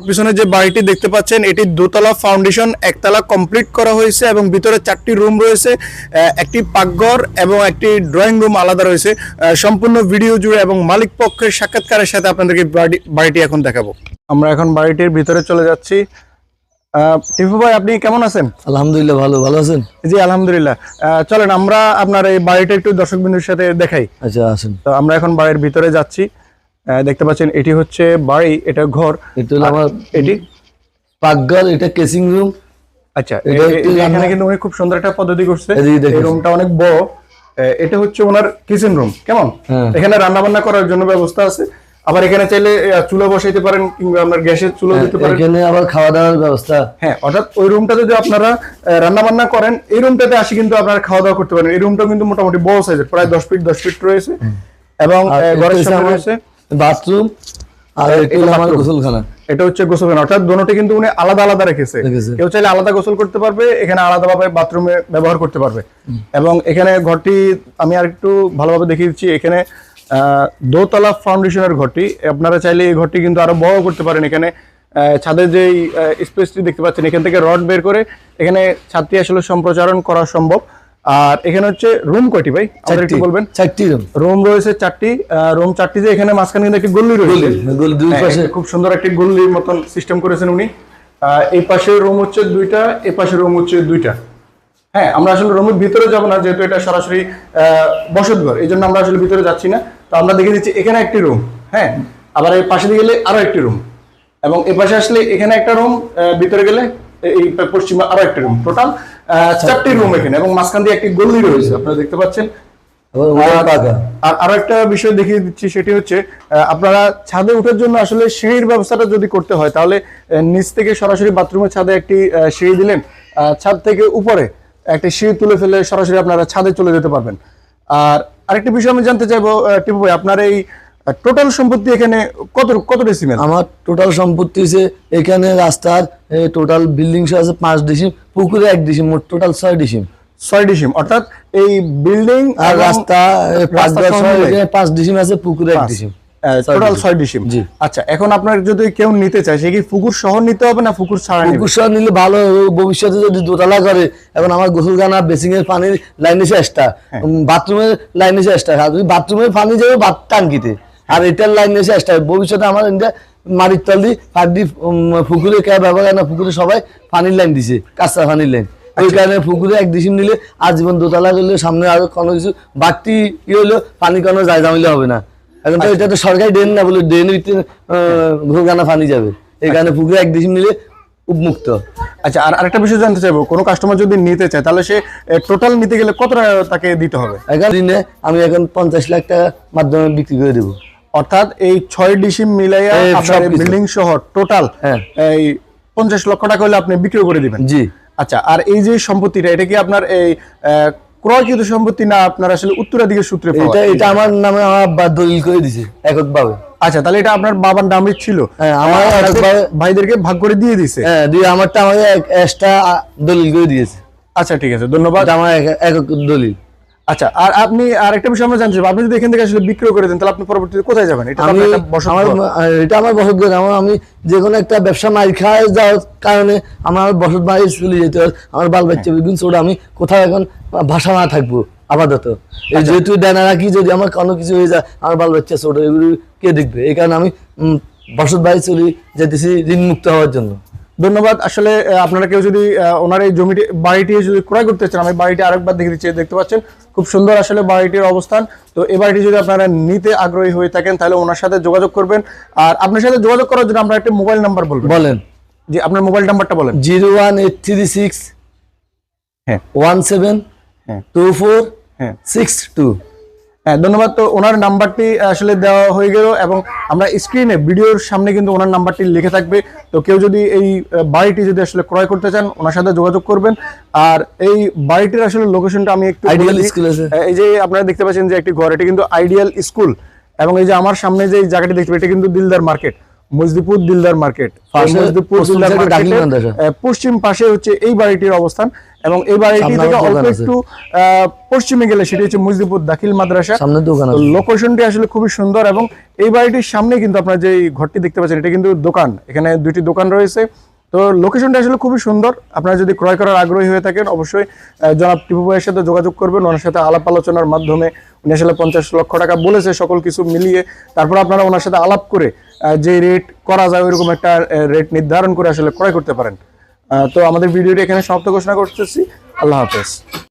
পিছনে যে বাড়িটি দেখতে পাচ্ছেন এটি দোতলা ফাউন্ডেশন একতলা কমপ্লিট করা হয়েছে এবং ভিতরে চারটি রুম রয়েছে একটি পাকঘর এবং একটি ড্রয়িং রুম আলাদা রয়েছে। সম্পূর্ণ ভিডিও জুড়ে এবং মালিক পক্ষের সাক্ষাৎকারের সাথে আপনাদেরকে বাড়িটি এখন দেখাবো। আমরা এখন বাড়িটির ভিতরে চলে যাচ্ছি। টিপু ভাই আপনি কেমন আছেন? আলহামদুলিল্লাহ ভালো। ভালো আছেন? জি আলহামদুলিল্লাহ। আহ, চলেন আমরা আপনার এই বাড়িটা একটু দর্শক বিন্দুর সাথে দেখাই। আচ্ছা আসেন। তো আমরা এখন বাড়ির ভিতরে যাচ্ছি। দেখতে পাচ্ছেন এটি হচ্ছে বাড়ি এটা ঘর। এটা আমার এটি? পাকঘর এটা কেসিং রুম। আচ্ছা এখানে কিন্তু উনি খুব সুন্দর একটা পদ্ধতি করছে। এই রুমটা অনেক বড়। এটা হচ্ছে ওনার কিচেন রুম কেমন? হ্যাঁ। এখানে রান্না বান্না করার জন্য ব্যবস্থা আছে। আবার এখানে চাইলে চুলা বসাইতে পারেন কিংবা আপনার গ্যাসের চুলা দিতে পারেন। এখানে আবার খাওয়া দাওয়ার ব্যবস্থা। হ্যাঁ অর্থাৎ ওই রুমটা যদি আপনারা রান্না বান্না করেন এই রুমটাতে আসি কিন্তু আপনারা খাওয়া দাওয়া করতে পারেন। এই রুমটা কিন্তু মোটামুটি বড় সাইজের প্রায় দশ ফিট দশ ফিট রয়েছে। এবং ঘরের সামনে রয়েছে বাথরুম আর এটা আমার গোসলখানা। এটা হচ্ছে গোসলখানা। অর্থাৎ দোনোটি কিন্তু উনি আলাদা আলাদা রেখেছে। কেউ চাইলে আলাদা গোসল করতে পারবে এখানে আলাদাভাবে বাথরুমে ব্যবহার করতে পারবে। এবং এখানে ঘরটি আমি আর একটু ভালোভাবে দেখিয়ে দিচ্ছি এখানে আহ, দোতলা ফাউন্ডেশনের ঘরটি। আপনারা চাইলে এই ঘরটি কিন্তু আরও বড় করতে পারেন। এখানে ছাদের যে স্পেসটি দেখতে পাচ্ছেন এখান থেকে রড বের করে এখানে ছাদটি আসলে সম্প্রচারণ করা সম্ভব। আর এখানে হচ্ছে রুম কয়টি ভাই? আমাদের একটু বলবেন? চারটি রুম রুম রয়েছে চারটি রুম চারটি যে এখানে মাঝখানে কিন্তু একটি গল্লি রয়েছে। গোল দুই হ্যাঁ, পাশে। খুব সুন্দর একটি গল্লির মতন সিস্টেম করেছেন উনি। এই পাশে রুম হচ্ছে দুইটা এই পাশে রুম হচ্ছে দুইটা। হ্যাঁ আমরা আসলে রুমের ভিতরে যাব না যেহেতু এটা সরাসরি বসত ঘর এই জন্য আমরা আসলে ভিতরে যাচ্ছি না। তো আমরা দেখে দিচ্ছি এখানে একটি রুম হ্যাঁ? আবার এই পাশে দিয়ে গেলে আরও একটি রুম এবং এই পাশে আসলে এখানে একটা রুম ভিতরে গেলে এই পশ্চিমে আরও একটা রুম টোটাল চারটি রুম এখানে এবং মাঝখান দিয়ে একটি গল্লি রয়েছে আপনারা দেখতে পাচ্ছেন। আর আরও একটা বিষয় দেখিয়ে দিচ্ছি সেটি হচ্ছে আপনারা ছাদে ওঠার জন্য আসলে সিঁড়ির ব্যবস্থাটা যদি করতে হয় তাহলে নিচ থেকে সরাসরি বাথরুমের ছাদে একটি সিঁড়ি দিলেন ছাদ থেকে উপরে একটি সিঁড়ি তুলে ফেলে সরাসরি আপনারা ছাদে চলে যেতে পারবেন। আর আরেকটি বিষয় আমি জানতে চাইব টিপু ভাই আপনার এই টোটাল সম্পত্তি এখানে কত কত ডেসিমেল আমার টোটাল সম্পত্তি হচ্ছে এখানে রাস্তার টোটাল বিল্ডিং সহ আছে পাঁচ ডিসিম পুকুরে এক ডিসিম মোট টোটাল ছয় ডিসিম ছয় ডিসিম অর্থাৎ এই বিল্ডিং আর রাস্তা পাঁচ ডিসিম আছে পুকুরে এক ডিসিম টোটাল ছয় ডিসিম জি। আচ্ছা এখন আপনার যদি কেউ নিতে চায় সে কি পুকুর শহর নিতে হবে না পুকুর ছাড়া পুকুর সহ নিলে ভালো। ভবিষ্যতে যদি দোতলা করে এখন আমার গোসলখানা বেসিং এর পানির লাইন এক্সট্রা বাথরুমের লাইন আর যদি বাথরুমের পানি যাবে টাঙ্কিতে। আর এটার লাইন এসে এক্সট্রা ভবিষ্যতে আমার এটা মাটির তল পাট দিয়ে পুকুরে কে ব্যবহার করে না পুকুরে সবাই পানির লাইন দিছে কাঁচা পানির লাইন ওই কারণে পুকুরে এক ডিসিম নিলে আজীবন দোতলা করলে সামনে আরও কোনো কিছু বাড়তি ই হলো পানি কোনো যায় জামিলে হবে না। এখন তো এটা তো সরকারি ড্রেন না বলে ভিতরে ঘোরগানা পানি যাবে। এই কারণে পুকুরে এক ডিসিম নিলে উপমুক্ত। আচ্ছা আর আরেকটা বিষয় জানতে চাইব কোনো কাস্টমার যদি নিতে চায় তাহলে সে টোটাল নিতে গেলে কত টাকা তাকে দিতে হবে? এখন দিনে আমি এখন পঞ্চাশ লাখ টাকা মাধ্যমে বিক্রি করে দেবো। অর্থাৎ এই ছয় ডিসিম মিলাইয়া আপনার বিল্ডিং সহ টোটাল হ্যাঁ। এই পঞ্চাশ লক্ষ টাকা হলে আপনি বিক্রি করে দিবেন। জি। আচ্ছা আর এই যে সম্পত্তিটা এটা কি আপনার এই ক্রয়কৃত সম্পত্তি না আপনার আসলে উত্তরাধিকার সূত্রে এটা এটা আমার নামে আমার আব্বা দলিল করে দিছে এককভাবে। আচ্ছা তাহলে এটা আপনার বাবার নামে ছিল। হ্যাঁ, আমার ভাইদেরকে ভাগ করে দিয়ে দিছে হ্যাঁ দিয়ে আমারটা আমাকে এক্সট্রা দলিল করে দিয়েছে। আচ্ছা ঠিক আছে ধন্যবাদ। আমার একক দলিল। আচ্ছা আর আপনি আরেকটা বিষয় আমরা জানতে আপনি যদি এখান থেকে আসলে বিক্রি করে দেন তাহলে আপনি পরবর্তীতে কোথায় যাবেন? এটা আমি আমার এটা আমার বসত ঘর। আমার আমি যে কোনো একটা ব্যবসা মার খাওয়া যাওয়ার কারণে আমার বসত বাড়ি চলে যেতে হয়। আমার বাল বাচ্চা বিগুন ছোট আমি কোথাও এখন ভাষা না থাকব আপাতত। এই যেহেতু ডানা রাখি যদি আমার কোনো কিছু হয়ে যায় আমার বাল বাচ্চা ছোট এগুলো কে দেখবে? এই কারণে আমি বসত বাড়ি চলে যেতেছি ঋণ মুক্ত হওয়ার জন্য। ধন্যবাদ। আসলে আপনারা কেউ যদি ওনার এই জমিটি বাড়িটি যদি ক্রয় করতে চান আমি বাড়িটি আরেকবার দেখে দিচ্ছি দেখতে পাচ্ছেন খুব সুন্দর আসলে বাড়িটির অবস্থান। তো এই বাড়িটি যদি আপনারা নিতে আগ্রহী হয়ে থাকেন তাহলে ওনার সাথে যোগাযোগ করবেন। আর আপনার সাথে যোগাযোগ করার জন্য আমরা একটা মোবাইল নাম্বার বলব বলেন। যে আপনার মোবাইল নাম্বারটা বলেন। Zero one eight three six হ্যাঁ। ওয়ান সেভেন হ্যাঁ। টু ফোর হ্যাঁ। Six two. হ্যাঁ ধন্যবাদ। তো ওনার নাম্বারটি আসলে দেওয়া হয়ে গেল এবং আমরা স্ক্রিনে ভিডিওর সামনে কিন্তু ওনার নাম্বারটি লিখে থাকবে। তো কেউ যদি এই বাড়িটি যদি আসলে ক্রয় করতে চান ওনার সাথে যোগাযোগ করবেন। আর এই বাড়িটির আসলে লোকেশনটা আমি একটু আইডিয়াল আছে। এই যে আপনারা দেখতে পাচ্ছেন যে একটি ঘর এটি কিন্তু আইডিয়াল স্কুল এবং এই যে আমার সামনে যে জায়গাটি দেখতে পাচ্ছি এটা কিন্তু দিলদার মার্কেট মজদিপুর দিলদার মার্কেট। মজদিপুর দিলদার। আহ, পশ্চিম পাশে হচ্ছে এই বাড়িটির অবস্থান এবং এই বাড়িটি থেকে অল্প একটু পশ্চিমে গেলে সেটি হচ্ছে মজদিপুর দাখিল মাদ্রাসা। সামনে দোকান লোকেশনটি আসলে খুবই সুন্দর এবং এই বাড়িটির সামনে কিন্তু আপনার যে ঘরটি দেখতে পাচ্ছেন এটা কিন্তু দোকান। এখানে দুইটি দোকান রয়েছে। তো লোকেশনটা আসলে খুবই সুন্দর। আপনারা যদি ক্রয় করার আগ্রহী হয়ে থাকেন অবশ্যই জনাব টিপু ভাইয়ের সাথে যোগাযোগ করবেন। ওনার সাথে আলাপ আলোচনার মাধ্যমে উনি আসলে পঞ্চাশ লক্ষ টাকা বলেছে সকল কিছু মিলিয়ে। তারপর আপনারা ওনার সাথে আলাপ করে যে রেট করা যায়, ওইরকম একটা রেট নির্ধারণ করে আসলে ক্রয় করতে পারেন। তো আমাদের ভিডিওটি এখানে সমাপ্ত ঘোষণা করতেছি। আল্লাহ হাফেজ।